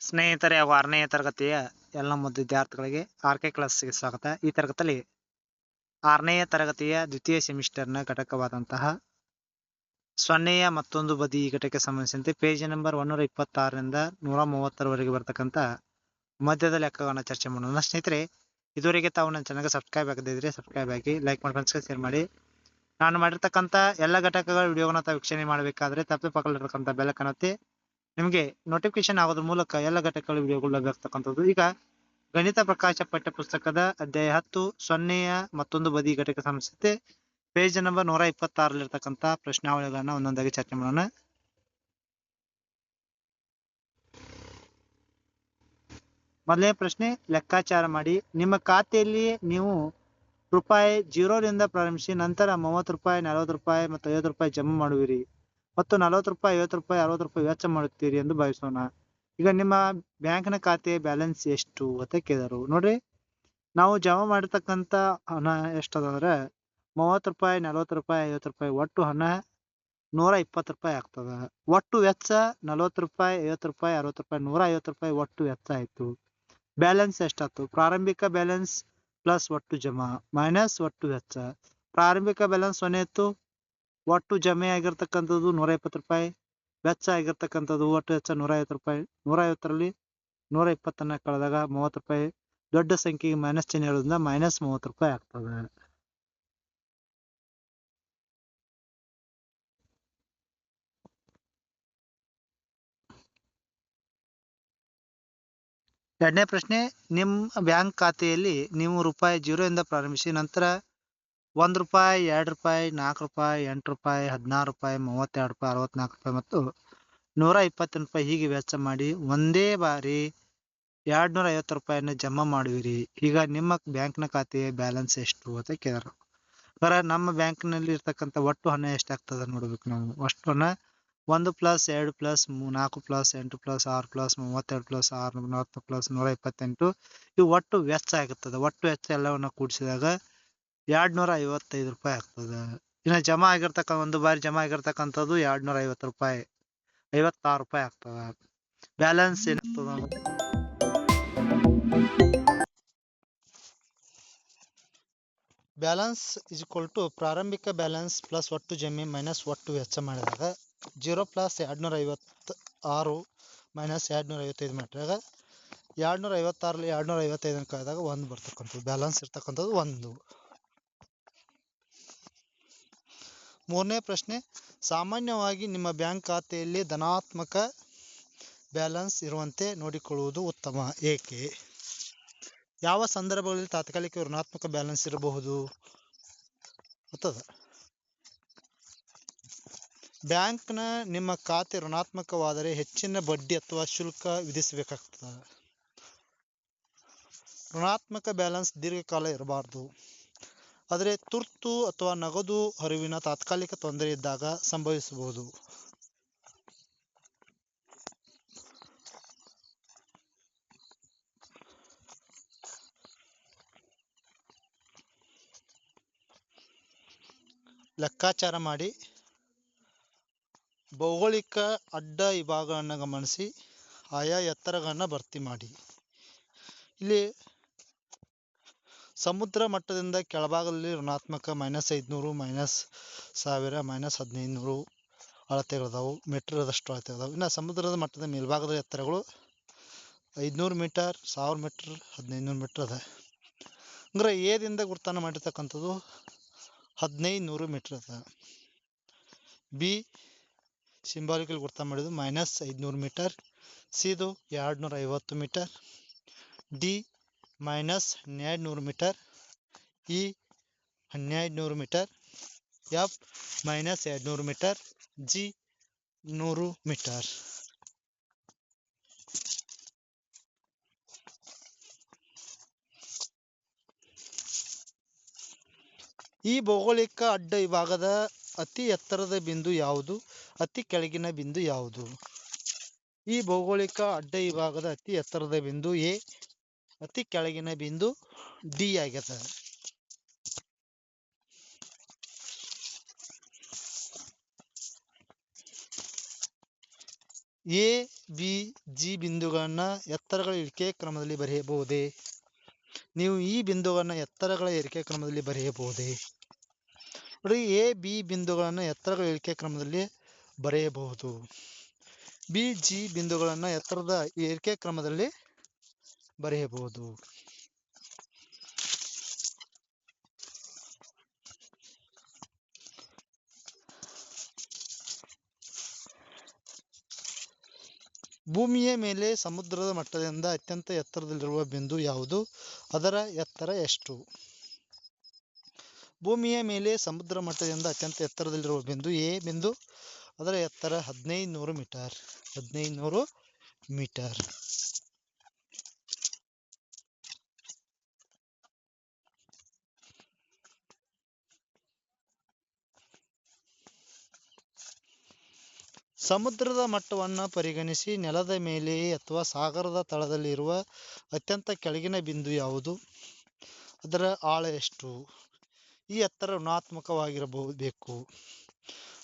ಸ್ನೇಹಿತರೆ, ಹಾಗೂ ಆರನೇ ತರಗತಿಯ ಎಲ್ಲ ಮುದ್ದು ವಿದ್ಯಾರ್ಥಿಗಳಿಗೆ ಆರ್ ಕೆ ಕ್ಲಾಸ್ಗೆ ಸ್ವಾಗತ. ಈ ತರಗತಿಯಲ್ಲಿ ಆರನೇ ತರಗತಿಯ ದ್ವಿತೀಯ ಸೆಮಿಸ್ಟರ್ನ ಘಟಕವಾದಂತಹ ಸೊನ್ನೆಯ ಮತ್ತೊಂದು ಬದಿ ಈ ಘಟಕಕ್ಕೆ ಸಂಬಂಧಿಸಿದಂತೆ ಪೇಜ್ ನಂಬರ್ ಒನ್ನೂರ ಇಪ್ಪತ್ತಾರರಿಂದ ನೂರ ಮೂವತ್ತರವರೆಗೆ ಬರ್ತಕ್ಕಂಥ ಮಧ್ಯದ ಲೆಕ್ಕವನ್ನು ಚರ್ಚೆ ಮಾಡೋಣ. ಸ್ನೇಹಿತರೆ, ಇದುವರೆಗೆ ತಾವು ನನ್ನ ಚಾನಲ್ಗೆ ಸಬ್ಸ್ಕ್ರೈಬ್ ಆಗದಿದ್ರೆ ಸಬ್ಸ್ಕ್ರೈಬ್ ಆಗಿ ಲೈಕ್ ಮಾಡಿ ಫ್ರೆಂಡ್ಸ್ಗೆ ಶೇರ್ ಮಾಡಿ. ನಾನು ಮಾಡಿರ್ತಕ್ಕಂಥ ಎಲ್ಲ ಘಟಕಗಳ ವೀಡಿಯೋಗಳನ್ನ ತಾವು ವೀಕ್ಷಣೆ ಮಾಡಬೇಕಾದ್ರೆ ತಪ್ಪು ಪಕ್ಕದಲ್ಲಿರ್ತಕ್ಕಂಥ ಬೆಲ್ ಕಾಣುತ್ತೆ ನಿಮಗೆ ನೋಟಿಫಿಕೇಶನ್ ಆಗೋದ್ರ ಮೂಲಕ ಎಲ್ಲ ಘಟಕಗಳ ವಿಡಿಯೋಗಳು ಲಭ್ಯವಾಗ್ತಕ್ಕಂಥದ್ದು ಈಗ ಗಣಿತ ಪ್ರಕಾಶ ಪಠ್ಯ ಪುಸ್ತಕದ ಅಧ್ಯಾಯ ಹತ್ತು, ಸೊನ್ನೆಯ ಮತ್ತೊಂದು ಬದಿ ಘಟಕ ಸಂಸ್ಥೆ ಪೇಜ್ ನಂಬರ್ ನೂರ ಇಪ್ಪತ್ತಾರಲ್ಲಿರ್ತಕ್ಕಂಥ ಪ್ರಶ್ನಾವಳಿಗಳನ್ನ ಒಂದೊಂದಾಗಿ ಚರ್ಚೆ ಮಾಡೋಣ. ಮೊದಲನೇ ಪ್ರಶ್ನೆ, ಲೆಕ್ಕಾಚಾರ ಮಾಡಿ. ನಿಮ್ಮ ಖಾತೆಯಲ್ಲಿ ನೀವು ರೂಪಾಯಿ ಜೀರೋದಿಂದ ಪ್ರಾರಂಭಿಸಿ ನಂತರ ಮೂವತ್ತು ರೂಪಾಯಿ, ನಲವತ್ತು ರೂಪಾಯಿ ಮತ್ತು ಐವತ್ತು ರೂಪಾಯಿ ಜಮಾ ಮಾಡುವಿರಿ. ಮತ್ತು ನಲವತ್ತು ರೂಪಾಯಿ, ಐವತ್ತು ರೂಪಾಯಿ, ಅರವತ್ತು ರೂಪಾಯಿ ವೆಚ್ಚ ಮಾಡುತ್ತೀರಿ ಎಂದು ಭಾವಿಸೋಣ. ಈಗ ನಿಮ್ಮ ಬ್ಯಾಂಕ್ನ ಖಾತೆ ಬ್ಯಾಲೆನ್ಸ್ ಎಷ್ಟು ಅಂತ ಕೇಳಿದರು. ನೋಡ್ರಿ, ನಾವು ಜಮಾ ಮಾಡಿರ್ತಕ್ಕಂಥ ಹಣ ಎಷ್ಟದಂದ್ರೆ ಮೂವತ್ತು ರೂಪಾಯಿ, ನಲವತ್ತು ರೂಪಾಯಿ, ಐವತ್ತು ರೂಪಾಯಿ, ಒಟ್ಟು ಹಣ ನೂರ ಇಪ್ಪತ್ತು ರೂಪಾಯಿ ಆಗ್ತದ. ಒಟ್ಟು ವೆಚ್ಚ ನಲವತ್ತು ರೂಪಾಯಿ, ಐವತ್ತು ರೂಪಾಯಿ, ಅರವತ್ತು ರೂಪಾಯಿ, ನೂರ ಐವತ್ತು ರೂಪಾಯಿ ಒಟ್ಟು ವೆಚ್ಚ ಆಯ್ತು. ಬ್ಯಾಲೆನ್ಸ್ ಎಷ್ಟಾಯ್ತು? ಪ್ರಾರಂಭಿಕ ಬ್ಯಾಲೆನ್ಸ್ ಪ್ಲಸ್ ಒಟ್ಟು ಜಮಾ, ಮೈನಸ್ ಒಟ್ಟು ವೆಚ್ಚ. ಪ್ರಾರಂಭಿಕ ಬ್ಯಾಲೆನ್ಸ್ ಸೊನ್ನೆ ಇತ್ತು ಒಟ್ಟು ಜಮೆ ಆಗಿರ್ತಕ್ಕಂಥದ್ದು ನೂರ ಇಪ್ಪತ್ತು ರೂಪಾಯಿ, ವೆಚ್ಚ ಆಗಿರ್ತಕ್ಕಂಥದ್ದು ಒಟ್ಟು ವೆಚ್ಚ ನೂರ ರೂಪಾಯಿ. ನೂರ ಐವತ್ತರಲ್ಲಿ ನೂರ ಇಪ್ಪತ್ತನ್ನ ಕಳೆದಾಗ ಮೂವತ್ತು ರೂಪಾಯಿ. ದೊಡ್ಡ ಸಂಖ್ಯೆಗೆ ಮೈನಸ್ ಚಿಹ್ನೆ ಇರೋದ್ರಿಂದ ಮೈನಸ್ ಮೂವತ್ತು ರೂಪಾಯಿ ಆಗ್ತದೆ. ಎರಡನೇ ಪ್ರಶ್ನೆ, ನಿಮ್ಮ ಬ್ಯಾಂಕ್ ಖಾತೆಯಲ್ಲಿ ನೀವು ರೂಪಾಯಿ ಜೀರೋ ಇಂದ ಪ್ರಾರಂಭಿಸಿ, ನಂತರ ಒಂದ್ ರೂಪಾಯಿ, ಎರಡು ರೂಪಾಯಿ ನಾಲ್ಕು ರೂಪಾಯಿ, ಎಂಟು ರೂಪಾಯಿ, ಹದಿನಾರು ರೂಪಾಯಿ, ಮೂವತ್ತೆರಡು ರೂಪಾಯಿ ಅರವತ್ನಾಲ್ಕು ರೂಪಾಯಿ ಮತ್ತು ನೂರ ಇಪ್ಪತ್ತೆಂಟು ರೂಪಾಯಿ ಹೀಗೆ ವೆಚ್ಚ ಮಾಡಿ ಒಂದೇ ಬಾರಿ ಎರಡ್ ನೂರ ಐವತ್ತು ರೂಪಾಯಿಯನ್ನು ಜಮಾ ಮಾಡುವಿರಿ. ಈಗ ನಿಮ್ಮ ಬ್ಯಾಂಕ್ನ ಖಾತೆಯ ಬ್ಯಾಲೆನ್ಸ್ ಎಷ್ಟು ಅಂತ ಕೇಳಿದ್ರು ಬರ, ನಮ್ಮ ಬ್ಯಾಂಕ್ನಲ್ಲಿ ಇರ್ತಕ್ಕಂಥ ಒಟ್ಟು ಹಣ ಎಷ್ಟಾಗ್ತದೆ ನೋಡ್ಬೇಕು ನಾವು. ಅಷ್ಟು ಹಣ ಒಂದು ಪ್ಲಸ್ ಎರಡು ಪ್ಲಸ್ ನಾಲ್ಕು ಪ್ಲಸ್ ಎಂಟು ಪ್ಲಸ್ ಆರು ಪ್ಲಸ್ ಮೂವತ್ತೆರಡು ಪ್ಲಸ್ ಆರು ನಲವತ್ತು ಪ್ಲಸ್ ನೂರ ಇಪ್ಪತ್ತೆಂಟು, ಇವು ಒಟ್ಟು ವೆಚ್ಚ ಆಗುತ್ತದೆ ಒಟ್ಟು ವೆಚ್ಚ ಎಲ್ಲವನ್ನ ಕೂಡಿಸಿದಾಗ ಎರಡ್ ನೂರ ಐವತ್ತೈದು ರೂಪಾಯಿ ಆಗ್ತದೆ. ಇನ್ನು ಜಮಾ ಆಗಿರ್ತಕ್ಕ, ಒಂದು ಬಾರಿ ಜಮಾ ಆಗಿರ್ತಕ್ಕಂಥದ್ದು ಎರಡ್ನೂರ ಐವತ್ತು ರೂಪಾಯಿ. ಐವತ್ತಾರು ರೂಪಾಯಿ ಆಗ್ತದ. ಬ್ಯಾಲೆನ್ಸ್ ಏನಾಗ್ತದ ಬ್ಯಾಲೆನ್ಸ್ ಇಸ್ ಈಕ್ವಲ್ ಟು ಪ್ರಾರಂಭಿಕ ಬ್ಯಾಲೆನ್ಸ್ ಪ್ಲಸ್ ಒಟ್ಟು ಜಮೆ ಮೈನಸ್ ಒಟ್ಟು ವೆಚ್ಚ ಮಾಡಿದಾಗ ಜೀರೋ ಪ್ಲಸ್ ಎರಡ್ನೂರ ಐವತ್ತು ಆರು ಮೈನಸ್ ಎರಡ್ನೂರ ಐವತ್ತೈದು ಮಾಡಿದಾಗ ಎರಡ್ನೂರ ಐವತ್ತಾರಲ್ಲಿ ಎರಡ್ನೂರ ಐವತ್ತೈದನ್ನು ಕಳೆದಾಗ ಒಂದು ಬರ್ತಕ್ಕಂಥದ್ದು. ಬ್ಯಾಲೆನ್ಸ್ ಇರ್ತಕ್ಕಂಥದ್ದು ಒಂದು. ಮೂರನೇ ಪ್ರಶ್ನೆ, ಸಾಮಾನ್ಯವಾಗಿ ನಿಮ್ಮ ಬ್ಯಾಂಕ್ ಖಾತೆಯಲ್ಲಿ ಧನಾತ್ಮಕ ಬ್ಯಾಲೆನ್ಸ್ ಇರುವಂತೆ ನೋಡಿಕೊಳ್ಳುವುದು ಉತ್ತಮ. ಏಕೆ? ಯಾವ ಸಂದರ್ಭಗಳಲ್ಲಿ ತಾತ್ಕಾಲಿಕ ಋಣಾತ್ಮಕ ಬ್ಯಾಲೆನ್ಸ್ ಇರಬಹುದು? ಗೊತ್ತದ ಬ್ಯಾಂಕ್ನ ನಿಮ್ಮ ಖಾತೆ ಋಣಾತ್ಮಕವಾದರೆ ಹೆಚ್ಚಿನ ಬಡ್ಡಿ ಅಥವಾ ಶುಲ್ಕ ವಿಧಿಸಬೇಕಾಗ್ತದೆ. ಋಣಾತ್ಮಕ ಬ್ಯಾಲೆನ್ಸ್ ದೀರ್ಘಕಾಲ ಇರಬಾರ್ದು. ಆದರೆ ತುರ್ತು ಅಥವಾ ನಗದು ಹರಿವಿನ ತಾತ್ಕಾಲಿಕ ತೊಂದರೆ ಇದ್ದಾಗ ಸಂಭವಿಸಬಹುದು. ಲೆಕ್ಕಾಚಾರ ಮಾಡಿ. ಭೌಗೋಳಿಕ ಅಡ್ಡ ವಿಭಾಗವನ್ನು ಗಮನಿಸಿ. ಆಯಾ ಎತ್ತರಗಳನ್ನು ಭರ್ತಿ ಮಾಡಿ. ಇಲ್ಲಿ ಸಮುದ್ರ ಮಟ್ಟದಿಂದ ಕೆಳಭಾಗದಲ್ಲಿ ಋಣಾತ್ಮಕ ಮೈನಸ್ ಐದುನೂರು, ಮೈನಸ್ ಸಾವಿರ, ಮೈನಸ್ ಹದಿನೈದುನೂರು ಅಳತೆಗಳಿದಾವು ಅಳತೆ ಇದಾವೆ ಇನ್ನು ಸಮುದ್ರದ ಮಟ್ಟದ ಮೇಲ್ಭಾಗದ ಎತ್ತರಗಳು ಐದುನೂರು ಮೀಟರ್, ಸಾವಿರ ಮೀಟರ್ ಹದಿನೈದು ನೂರು ಮೀಟರ್ ಅದ. ಅಂದ್ರೆ ಎದಿಂದ ಗುರುತಾನ ಮಾಡಿರ್ತಕ್ಕಂಥದ್ದು ಹದಿನೈದು ನೂರು ಮೀಟರ್ ಅದ. ಬಿ ಸಿಂಬಾಲಿಕಲ್ ಗುರ್ತ ಮಾಡಿದ್ದು ಮೈನಸ್ ಐದುನೂರು ಮೀಟರ್ ಸಿದು ಎರಡು ನೂರ ಐವತ್ತು ಮೀಟರ್ ಡಿ ಮೈನಸ್ ಹನ್ನೆರಡು ನೂರು ಮೀಟರ್. ಇ ಹನ್ನೆರಡು ನೂರು ಮೀಟರ್, ಎಫ್ ಮೈನಸ್ ಎರಡು ನೂರು ಮೀಟರ್, ಜಿ ನೂರು ಮೀಟರ್. ಈ ಭೌಗೋಳಿಕ ಅಡ್ಡ ವಿಭಾಗದ ಅತಿ ಎತ್ತರದ ಬಿಂದು ಯಾವುದು? ಅತಿ ಕೆಳಗಿನ ಬಿಂದು ಯಾವುದು? ಈ ಭೌಗೋಳಿಕ ಅಡ್ಡ ವಿಭಾಗದ ಅತಿ ಎತ್ತರದ ಬಿಂದು ಎ ಅತಿ ಕೆಳಗಿನ ಬಿಂದು ಡಿ ಆಗ್ಯದ ಎ ಬಿ ಜಿ ಬಿಂದುಗಳನ್ನ ಎತ್ತರಗಳ ಇಳಿಕೆ ಕ್ರಮದಲ್ಲಿ ಬರೆಯಬಹುದೇ? ನೀವು ಈ ಬಿಂದುಗಳನ್ನ ಎತ್ತರಗಳ ಏರಿಕೆ ಕ್ರಮದಲ್ಲಿ ಬರೆಯಬಹುದೇ? ನೋಡಿ ಎ ಬಿ ಬಿಂದುಗಳನ್ನು ಎತ್ತರಗಳ ಇಳಿಕೆ ಕ್ರಮದಲ್ಲಿ ಬರೆಯಬಹುದು. ಬಿ ಜಿ ಬಿಂದುಗಳನ್ನು ಎತ್ತರದ ಏರಿಕೆ ಕ್ರಮದಲ್ಲಿ ಬರೆಯಬಹುದು. ಭೂಮಿಯ ಮೇಲೆ ಸಮುದ್ರದ ಮಟ್ಟದಿಂದ ಅತ್ಯಂತ ಎತ್ತರದಲ್ಲಿರುವ ಬಿಂದು ಯಾವುದು? ಅದರ ಎತ್ತರ ಎಷ್ಟು? ಭೂಮಿಯ ಮೇಲೆ ಸಮುದ್ರ ಮಟ್ಟದಿಂದ ಅತ್ಯಂತ ಎತ್ತರದಲ್ಲಿರುವ ಬಿಂದು ಎ ಬಿಂದು? ಅದರ ಎತ್ತರ ಹದಿನೈದು ನೂರು ಮೀಟರ್. ಹದಿನೈದು ನೂರು ಮೀಟರ್. ಸಮುದ್ರದ ಮಟ್ಟವನ್ನು ಪರಿಗಣಿಸಿ ನೆಲದ ಮೇಲೆ ಅಥವಾ ಸಾಗರದ ತಳದಲ್ಲಿರುವ ಅತ್ಯಂತ ಕೆಳಗಿನ ಬಿಂದು ಯಾವುದು? ಅದರ ಆಳ ಎಷ್ಟು? ಈ ಎತ್ತರ ಋಣಾತ್ಮಕವಾಗಿರಬಹುದು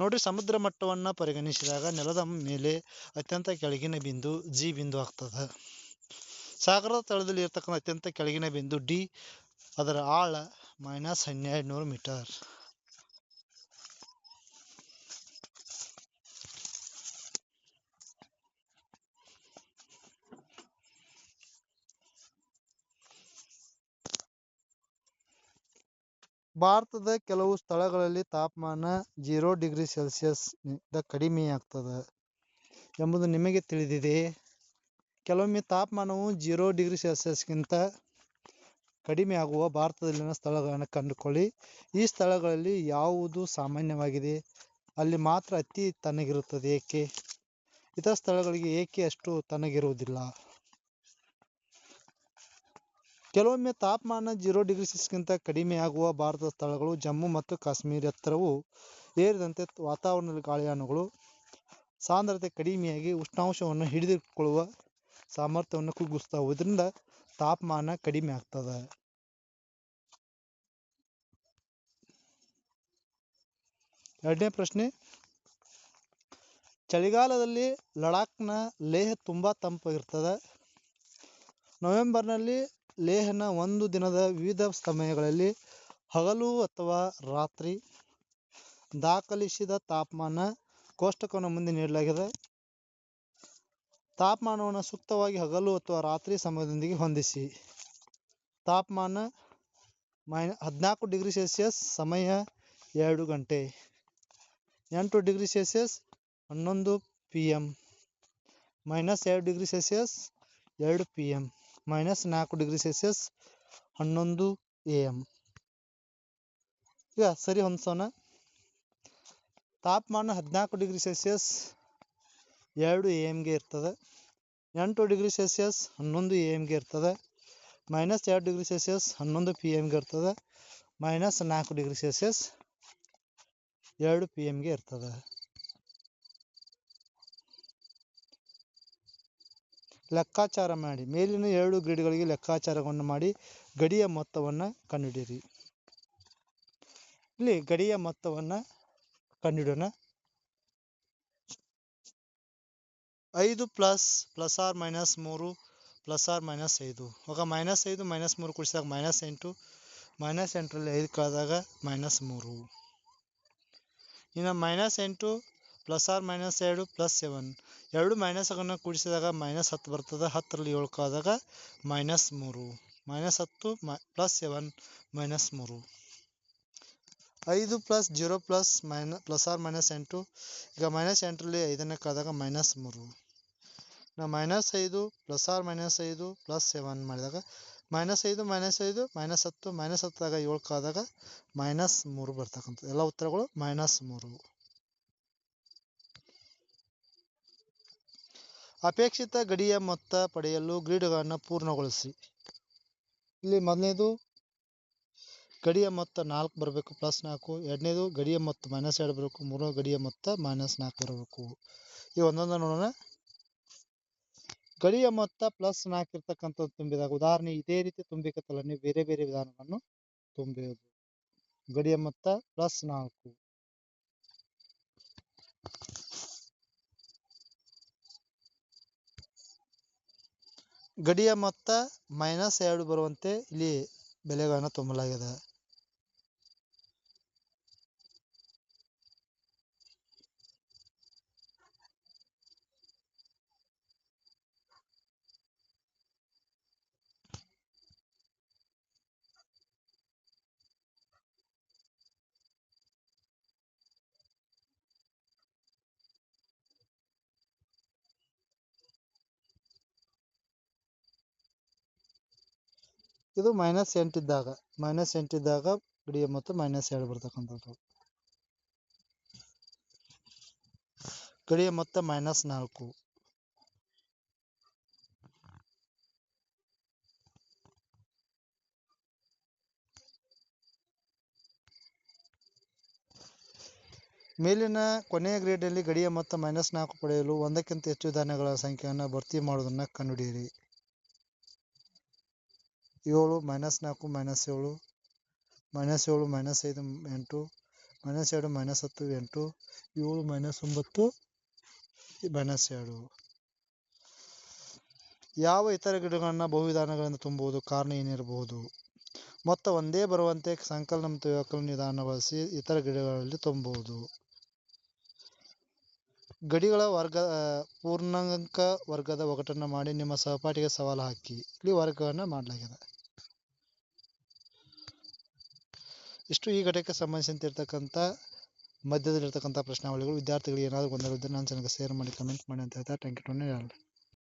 ನೋಡಿ ಸಮುದ್ರ ಮಟ್ಟವನ್ನು ಪರಿಗಣಿಸಿದಾಗ ನೆಲದ ಮೇಲೆ ಅತ್ಯಂತ ಕೆಳಗಿನ ಬಿಂದು ಜಿ ಬಿಂದು ಆಗ್ತದೆ. ಸಾಗರದ ತಳದಲ್ಲಿ ಇರತಕ್ಕಂಥ ಅತ್ಯಂತ ಕೆಳಗಿನ ಬಿಂದು ಡಿ. ಅದರ ಆಳ ಮೈನಸ್ ಹನ್ನೆರಡು ನೂರು ಮೀಟರ್. ಭಾರತದ ಕೆಲವು ಸ್ಥಳಗಳಲ್ಲಿ ತಾಪಮಾನ ಜೀರೋ ಡಿಗ್ರಿ ಸೆಲ್ಸಿಯಸ್ ಕಡಿಮೆಯಾಗ್ತದ ಕಡಿಮೆಯಾಗ್ತದೆ ಎಂಬುದು ನಿಮಗೆ ತಿಳಿದಿದೆ. ಕೆಲವೊಮ್ಮೆ ತಾಪಮಾನವು ಜೀರೋ ಡಿಗ್ರಿ ಸೆಲ್ಸಿಯಸ್ಗಿಂತ ಕಡಿಮೆ ಆಗುವ ಭಾರತದಲ್ಲಿನ ಸ್ಥಳಗಳನ್ನು ಕಂಡುಕೊಳ್ಳಿ. ಈ ಸ್ಥಳಗಳಲ್ಲಿ ಯಾವುದು ಸಾಮಾನ್ಯವಾಗಿದೆ? ಅಲ್ಲಿ ಮಾತ್ರ ಅತಿ ತಣ್ಣಗಿರುತ್ತದೆ ಏಕೆ? ಇತರ ಸ್ಥಳಗಳಿಗೆ ಏಕೆ ಅಷ್ಟು ತಣ್ಣಗಿರುವುದಿಲ್ಲ? ಕೆಲವೊಮ್ಮೆ ತಾಪಮಾನ ಜೀರೋ ಡಿಗ್ರಿ ಸೆಲ್ಸಿಯಸ್ಗಿಂತ ಆಗುವ ಭಾರತದ ಸ್ಥಳಗಳು ಜಮ್ಮು ಮತ್ತು ಕಾಶ್ಮೀರ ಎತ್ತರವು ಏರಿದಂತೆ ವಾತಾವರಣದಲ್ಲಿ ಗಾಳಿಯಾನುಗಳು, ಸಾಂದ್ರತೆ ಕಡಿಮೆಯಾಗಿ ಉಷ್ಣಾಂಶವನ್ನು ಹಿಡಿದಿಟ್ಟುಕೊಳ್ಳುವ ಸಾಮರ್ಥ್ಯವನ್ನು ಕುಗ್ಗಿಸ್ತಾವುದರಿಂದ ತಾಪಮಾನ ಕಡಿಮೆ ಆಗ್ತದೆ. ಎರಡನೇ ಪ್ರಶ್ನೆ, ಚಳಿಗಾಲದಲ್ಲಿ ಲಡಾಖ್ನ ಲೇಹ್ ತುಂಬಾ ತಂಪಾಗಿರ್ತದೆ. ನವೆಂಬರ್ನಲ್ಲಿ ಲೇಹ್ನ ಒಂದು ದಿನದ ವಿವಿಧ ಸಮಯಗಳಲ್ಲಿ ಹಗಲು ಅಥವಾ ರಾತ್ರಿ ದಾಖಲಿಸಿದ ತಾಪಮಾನ ಕೋಷ್ಟಕವನ್ನು ಮುಂದೆ ನೀಡಲಾಗಿದೆ. ತಾಪಮಾನವನ್ನು ಸೂಕ್ತವಾಗಿ ಹಗಲು ಅಥವಾ ರಾತ್ರಿ ಸಮಯದೊಂದಿಗೆ ಹೊಂದಿಸಿ. ತಾಪಮಾನ ಮೈನ ಹದಿನಾಲ್ಕು ಡಿಗ್ರಿ ಸೆಲ್ಸಿಯಸ್ ಸಮಯ ಎರಡು ಗಂಟೆ. ಎಂಟು ಡಿಗ್ರಿ ಸೆಲ್ಸಿಯಸ್ ಹನ್ನೊಂದು ಪಿ ಎಂ ಮೈನಸ್ ಎರಡು ಡಿಗ್ರಿ ಸೆಲ್ಸಿಯಸ್ ಎರಡು ಪಿ ಎಂ ಮೈನಸ್ ನಾಲ್ಕು ಡಿಗ್ರಿ ಸೆಲ್ಸಿಯಸ್ ಹನ್ನೊಂದು ಎ ಎಂ ಈಗ ಸರಿ ಹೊಂದಿಸೋಣ. ತಾಪಮಾನ ಹದಿನಾಲ್ಕು ಡಿಗ್ರಿ ಸೆಲ್ಸಿಯಸ್ ಎರಡು ಎ ಎಮ್ಗೆ ಇರ್ತದೆ. ಎಂಟು ಡಿಗ್ರಿ ಸೆಲ್ಸಿಯಸ್ ಹನ್ನೊಂದು ಎ ಎಮ್ಗೆ ಇರ್ತದೆ. ಮೈನಸ್ ಎರಡು ಡಿಗ್ರಿ ಸೆಲ್ಸಿಯಸ್ ಹನ್ನೊಂದು ಪಿ ಎಮ್ಗೆ ಇರ್ತದೆ. ಮೈನಸ್ ನಾಲ್ಕು ಡಿಗ್ರಿ ಸೆಲ್ಸಿಯಸ್ ಎರಡು ಪಿ ಎಮ್ಗೆ ಇರ್ತದೆ. ಲೆಕ್ಕಾಚಾರ ಮಾಡಿ, ಮೇಲಿನ ಎರಡು ಗ್ರಿಡ್ಗಳಿಗೆ ಲೆಕ್ಕಾಚಾರವನ್ನು ಮಾಡಿ ಗಡಿಯ ಮೊತ್ತವನ್ನು ಕಂಡುಹಿಡಿಯಿರಿ. ಇಲ್ಲಿ ಗಡಿಯ ಮೊತ್ತವನ್ನು ಕಂಡುಹಿಡೋಣ. ಐದು ಪ್ಲಸ್ ಪ್ಲಸ್ ಆರ್ ಮೈನಸ್ ಮೂರು, ಪ್ಲಸ್ ಆರ್ ಮೈನಸ್ ಐದು. ಆಗ ಮೈನಸ್ ಐದು, ಮೈನಸ್ ಮೂರು ಕೂಡಿಸಿದಾಗ ಮೈನಸ್ ಎಂಟು, ಮೈನಸ್ ಎಂಟರಲ್ಲಿ ಐದು ಕಳೆದಾಗ ಮೈನಸ್ ಮೂರು. ಇನ್ನು ಮೈನಸ್ ಎಂಟು, ಪ್ಲಸ್ ಆರ್ ಮೈನಸ್ ಎರಡು, ಪ್ಲಸ್ ಸೆವೆನ್. ಎರಡು ಮೈನಸ್ಗಳನ್ನು ಕೂಡಿಸಿದಾಗ ಮೈನಸ್ ಹತ್ತು ಬರ್ತದೆ. ಹತ್ತರಲ್ಲಿ ಏಳು ಮೈನಸ್ ಮೂರು. ಮೈನಸ್ ಹತ್ತು ಮೈ ಪ್ಲಸ್ ಸೆವೆನ್ ಮೈನಸ್ ಮೂರು. ಐದು ಪ್ಲಸ್ ಜೀರೋ ಪ್ಲಸ್ ಮೈನ ಪ್ಲಸ್ ಆರ್ ಮೈನಸ್ ಎಂಟು. ಈಗ ಮೈನಸ್ ಎಂಟರಲ್ಲಿ ಐದನೇ ಕಾದಾಗ ಮೈನಸ್ ಮೂರು. ನಾವು ಮೈನಸ್ ಐದು ಪ್ಲಸ್ ಆರ್ ಮೈನಸ್ ಐದು ಪ್ಲಸ್ ಸೆವೆನ್ ಮಾಡಿದಾಗ ಮೈನಸ್ ಐದು ಮೈನಸ್ ಐದು ಮೈನಸ್ ಹತ್ತು ಮೈನಸ್ ಹತ್ತಾಗ ಏಳು ಕಳೆದಾಗ ಮೈನಸ್ ಮೂರು ಬರ್ತಕ್ಕಂಥದ್ದು. ಎಲ್ಲ ಉತ್ತರಗಳು ಮೈನಸ್ ಮೂರು. ಅಪೇಕ್ಷಿತ ಗಡಿಯ ಮೊತ್ತ ಪಡೆಯಲು ಗ್ರಿಡ್ಗಳನ್ನು ಪೂರ್ಣಗೊಳಿಸಿ. ಇಲ್ಲಿ ಮೊದಲನೇದು ಗಡಿಯ ಮೊತ್ತ ನಾಲ್ಕು ಬರಬೇಕು, ಪ್ಲಸ್ ನಾಲ್ಕು. ಎರಡನೇದು ಗಡಿಯ ಮೊತ್ತ ಮೈನಸ್ ಎರಡು ಬರಬೇಕು ಮೂರನೇ ಗಡಿಯ ಮೊತ್ತ ಮೈನಸ್ ನಾಲ್ಕು ಬರಬೇಕು ಈ ಒಂದೊಂದು ನೋಡೋಣ. ಗಡಿಯ ಮೊತ್ತ ಪ್ಲಸ್ ನಾಲ್ಕು ಇರ್ತಕ್ಕಂಥದ್ದು ತುಂಬಿದಾಗ, ಉದಾಹರಣೆ ಇದೇ ರೀತಿ ತುಂಬಿಕತ್ತಲ್ಲ, ನೀವು ಬೇರೆ ಬೇರೆ ವಿಧಾನವನ್ನು ತುಂಬಬಹುದು ಗಡಿಯ ಮೊತ್ತ ಪ್ಲಸ್ ನಾಲ್ಕು. ಗಡಿಯ ಮೊತ್ತ ಮೈನಸ್ ಎರಡು ಬರುವಂತೆ ಇಲ್ಲಿ ಬೆಲೆಗಳನ್ನು ತುಂಬಲಾಗಿದೆ. ಇದು ಮೈನಸ್ ಎಂಟಿದ್ದಾಗ ಮೈನಸ್ ಎಂಟಿದ್ದಾಗ ಗಡಿಯ ಮತ್ತು ಮೈನಸ್ ಎರಡು ಬರ್ತಕ್ಕಂಥದ್ದು. ಗಡಿಯ ಮೊತ್ತ ಮೈನಸ್ ನಾಲ್ಕು. ಮೇಲಿನ ಕೊನೆಯ ಗ್ರೇಡ್ನಲ್ಲಿ ಗಡಿಯ ಮೊತ್ತ ಮೈನಸ್ ನಾಲ್ಕು ಪಡೆಯಲು ಒಂದಕ್ಕಿಂತ ಹೆಚ್ಚು ಧಾನ್ಯಗಳ ಸಂಖ್ಯೆಯನ್ನು ಭರ್ತಿ ಮಾಡುವುದನ್ನು ಕಂಡುಹಿಡಿಯಿರಿ. ಏಳು, ಮೈನಸ್ ನಾಲ್ಕು, ಮೈನಸ್ ಏಳು ಮೈನಸ್ ಏಳು, ಮೈನಸ್ ಐದು, ಎಂಟು, ಮೈನಸ್ ಎರಡು, ಮೈನಸ್ ಹತ್ತು, ಎಂಟು, ಏಳು, ಮೈನಸ್ ಒಂಬತ್ತು, ಮೈನಸ್ ಎರಡು. ಯಾವ ಇತರ ಗಿಡಗಳನ್ನು ಬಹುವಿಧಾನಗಳಿಂದ ತುಂಬುವುದು ಕಾರಣ ಏನಿರಬಹುದು? ಮೊತ್ತ ಒಂದೇ ಬರುವಂತೆ ಸಂಕಲನ ಮತ್ತು ವ್ಯವಕಲನ ನಿಧಾನ ಬಳಸಿ ಇತರ ಗಿಡಗಳಲ್ಲಿ ತುಂಬುವುದು ಗಡಿಗಳ ವರ್ಗ ಪೂರ್ಣಾಂಕ ವರ್ಗದ ಒಗಟನ್ನು ಮಾಡಿ ನಿಮ್ಮ ಸಹಪಾಠಿಗೆ ಸವಾಲು ಹಾಕಿ. ಇಲ್ಲಿ ವರ್ಗವನ್ನು ಮಾಡಲಾಗಿದೆ. ಇಷ್ಟು ಈ ಘಟಕಕ್ಕೆ ಸಂಬಂಧಿಸಿದಂತೆ ಇರ್ತಕ್ಕಂಥ ಮಧ್ಯದಲ್ಲಿರ್ತಕ್ಕಂಥ ಪ್ರಶ್ನಾವಳಿಗಳು ವಿದ್ಯಾರ್ಥಿಗಳಿಗೆ ಏನಾದರೂ ಗೊಂದಲ ಇದ್ದರೆ ನನ್ನ ಚಾನಲ್ಗೆ ಶೇರ್ ಮಾಡಿ ಕಮೆಂಟ್ ಮಾಡಿ ಅಂತ ಹೇಳ್ತಾ ಥ್ಯಾಂಕ್ ಯು ಟು